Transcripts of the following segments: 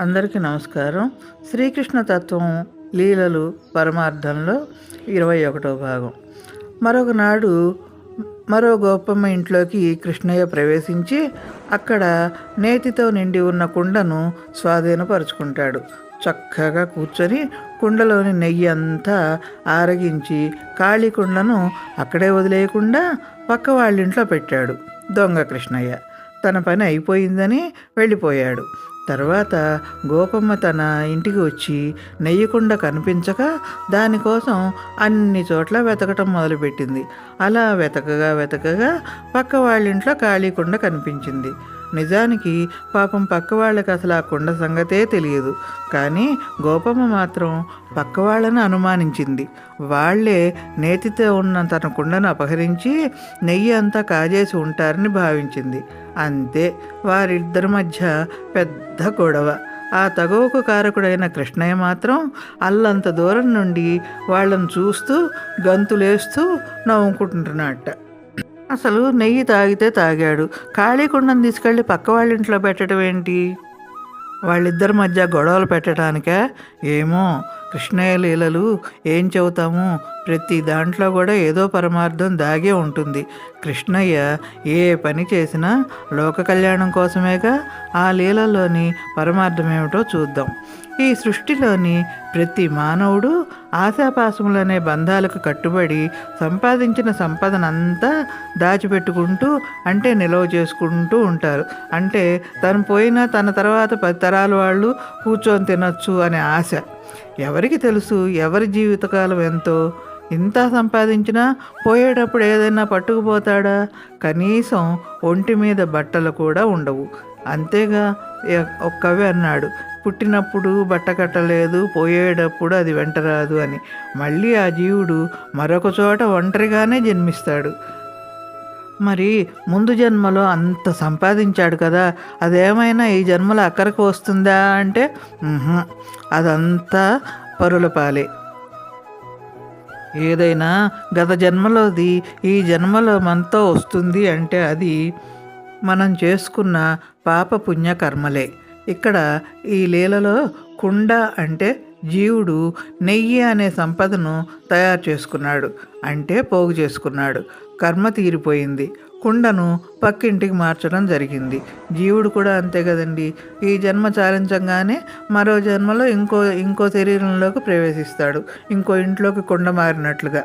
అందరికీ నమస్కారం. శ్రీకృష్ణ తత్వం లీలలు పరమార్థంలో ఇరవై ఒకటో భాగం. మరొక నాడు మరో గోపమ్మ ఇంట్లోకి కృష్ణయ్య ప్రవేశించి అక్కడ నేతితో నిండి ఉన్న కుండను స్వాధీనపరుచుకుంటాడు. చక్కగా కూర్చొని కుండలోని నెయ్యి అంతా ఆరగించి ఖాళీ కుండను అక్కడే వదిలేయకుండా పక్క వాళ్ళింట్లో పెట్టాడు దొంగ కృష్ణయ్య. తన పని అయిపోయిందని వెళ్ళిపోయాడు. తర్వాత గోపమ్మ తన ఇంటికి వచ్చి నెయ్యకుండా కనిపించక దానికోసం అన్ని చోట్ల వెతకటం మొదలుపెట్టింది. అలా వెతకగా వెతకగా పక్క వాళ్ళ ఇంట్లో ఖాళీ కుండ కనిపించింది. నిజానికి పాపం పక్క వాళ్ళకి అసలు ఆ కుండ సంగతే తెలియదు. కానీ గోపమ్మ మాత్రం పక్కవాళ్ళను అనుమానించింది. వాళ్ళే నేతితో ఉన్న తన కుండను అపహరించి నెయ్యి అంతా కాజేసి ఉంటారని భావించింది. అంతే వారిద్దరి మధ్య పెద్ద గొడవ. ఆ తగువకు కారకుడైన కృష్ణయ్య మాత్రం అల్లంత దూరం నుండి వాళ్ళని చూస్తూ గంతులేస్తూ నవ్వుకుంటున్నట్ట. అసలు నెయ్యి తాగితే తాగాడు. ఖాళీ కుండను తీసుకెళ్ళి పక్క వాళ్ళ ఇంట్లో పెట్టడం ఏంటి వాళ్ళిద్దరి మధ్య గొడవలు పెట్టడానికా ఏమో. కృష్ణయ్య లీలలు ఏం చెబుతాము? ప్రతి దాంట్లో కూడా ఏదో పరమార్థం దాగే ఉంటుంది. కృష్ణయ్య ఏ పని చేసినా లోక కళ్యాణం కోసమేగా ఆ లీలలోని పరమార్థం ఏమిటో చూద్దాం. ఈ సృష్టిలోని ప్రతి మానవుడు ఆశాపాశములనే బంధాలకు కట్టుబడి సంపాదించిన సంపదనంతా దాచిపెట్టుకుంటూ అంటే నిల్వ చేసుకుంటూ ఉంటారు. అంటే తను పోయినా తన తర్వాత పది తరాల వాళ్ళు కూర్చొని తినొచ్చు అనే ఆశ. ఎవరికి తెలుసు ఎవరి జీవితకాలం ఎంతో? ఇంత సంపాదించినా పోయేటప్పుడు ఏదైనా పట్టుకుపోతాడా? కనీసం ఒంటి మీద బట్టలు కూడా ఉండవు. అంతేగా ఒక్కవే అన్నాడు. పుట్టినప్పుడు బట్ట కట్టలేదు పోయేటప్పుడు అది వెంటరాదు అని. మళ్ళీ ఆ జీవుడు మరొక చోట ఒంటరిగానే జన్మిస్తాడు. మరి ముందు జన్మలో అంత సంపాదించాడు కదా అదేమైనా ఈ జన్మలో అక్కడికి వస్తుందా అంటే అదంతా పరులపాలే. ఏదైనా గత జన్మలోది ఈ జన్మలో మనతో వస్తుంది అంటే అది మనం చేసుకున్న పాప పుణ్య కర్మలే ఇక్కడ ఈ లీలలో కుండ అంటే జీవుడు నెయ్యి అనే సంపదను తయారు చేసుకున్నాడు అంటే పోగు చేసుకున్నాడు. కర్మ తీరిపోయింది. కుండను పక్కింటికి మార్చడం జరిగింది. జీవుడు కూడా అంతే కదండి. ఈ జన్మ చాలించగానే మరో జన్మలో ఇంకో ఇంకో శరీరంలోకి ప్రవేశిస్తాడు. ఇంకో ఇంట్లోకి కుండ మారినట్లుగా.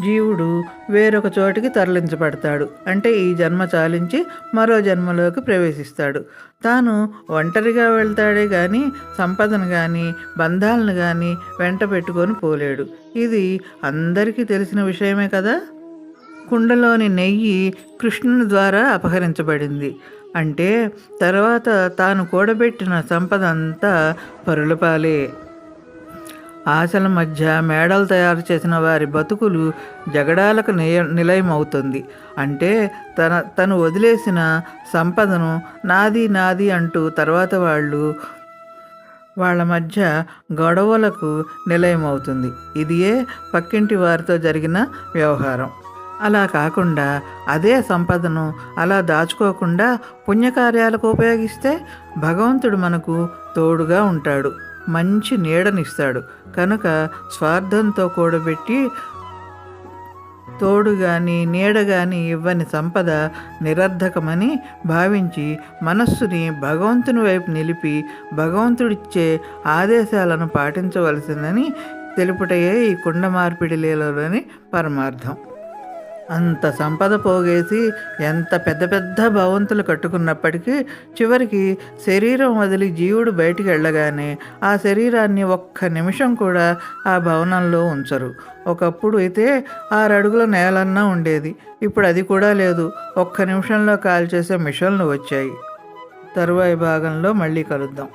జీవుడు వేరొక చోటికి తరలించబడతాడు. అంటే ఈ జన్మ చాలించి మరో జన్మలోకి ప్రవేశిస్తాడు. తాను ఒంటరిగా వెళ్తాడే కానీ సంపదను కానీ బంధాలను కానీ వెంట పెట్టుకొని పోలేడు. ఇది అందరికీ తెలిసిన విషయమే కదా? కుండలోని నెయ్యి కృష్ణుని ద్వారా అపహరించబడింది. అంటే తర్వాత తాను కూడబెట్టిన సంపద అంతా పరులపాలే ఆశల మధ్య మేడలు తయారు చేసిన వారి బతుకులు జగడాలకు నియ నిలయమవుతుంది. అంటే తన తను వదిలేసిన సంపదను నాది నాది అంటూ తర్వాత వాళ్ళు వాళ్ళ మధ్య గొడవలకు నిలయమవుతుంది. ఇదియే పక్కింటి వారితో జరిగిన వ్యవహారం. అలా కాకుండా అదే సంపదను అలా దాచుకోకుండా పుణ్యకార్యాలకు ఉపయోగిస్తే భగవంతుడు మనకు తోడుగా ఉంటాడు. మంచి నీడనిస్తాడు. కనుక స్వార్థంతో కూడబెట్టి తోడు కానీ నీడ కానీ ఇవ్వని సంపద నిరర్ధకమని భావించి మనస్సుని భగవంతుని వైపు నిలిపి భగవంతుడిచ్చే ఆదేశాలను పాటించవలసిందని తెలుపుటయే ఈ కుండ మార్పిడి లీలలోని పరమార్థం. అంత సంపద పోగేసి ఎంత పెద్ద పెద్ద భవంతులు కట్టుకున్నప్పటికీ చివరికి శరీరం వదిలి జీవుడు బయటికి వెళ్ళగానే ఆ శరీరాన్ని ఒక్క నిమిషం కూడా ఆ భవనంలో ఉంచరు. ఒకప్పుడు అయితే ఆరు అడుగుల నేలన్నా ఉండేది. ఇప్పుడు అది కూడా లేదు. ఒక్క నిమిషంలో కాల్ చేసే మిషన్లు వచ్చాయి. తరువాయి భాగంలో మళ్ళీ కలుద్దాం.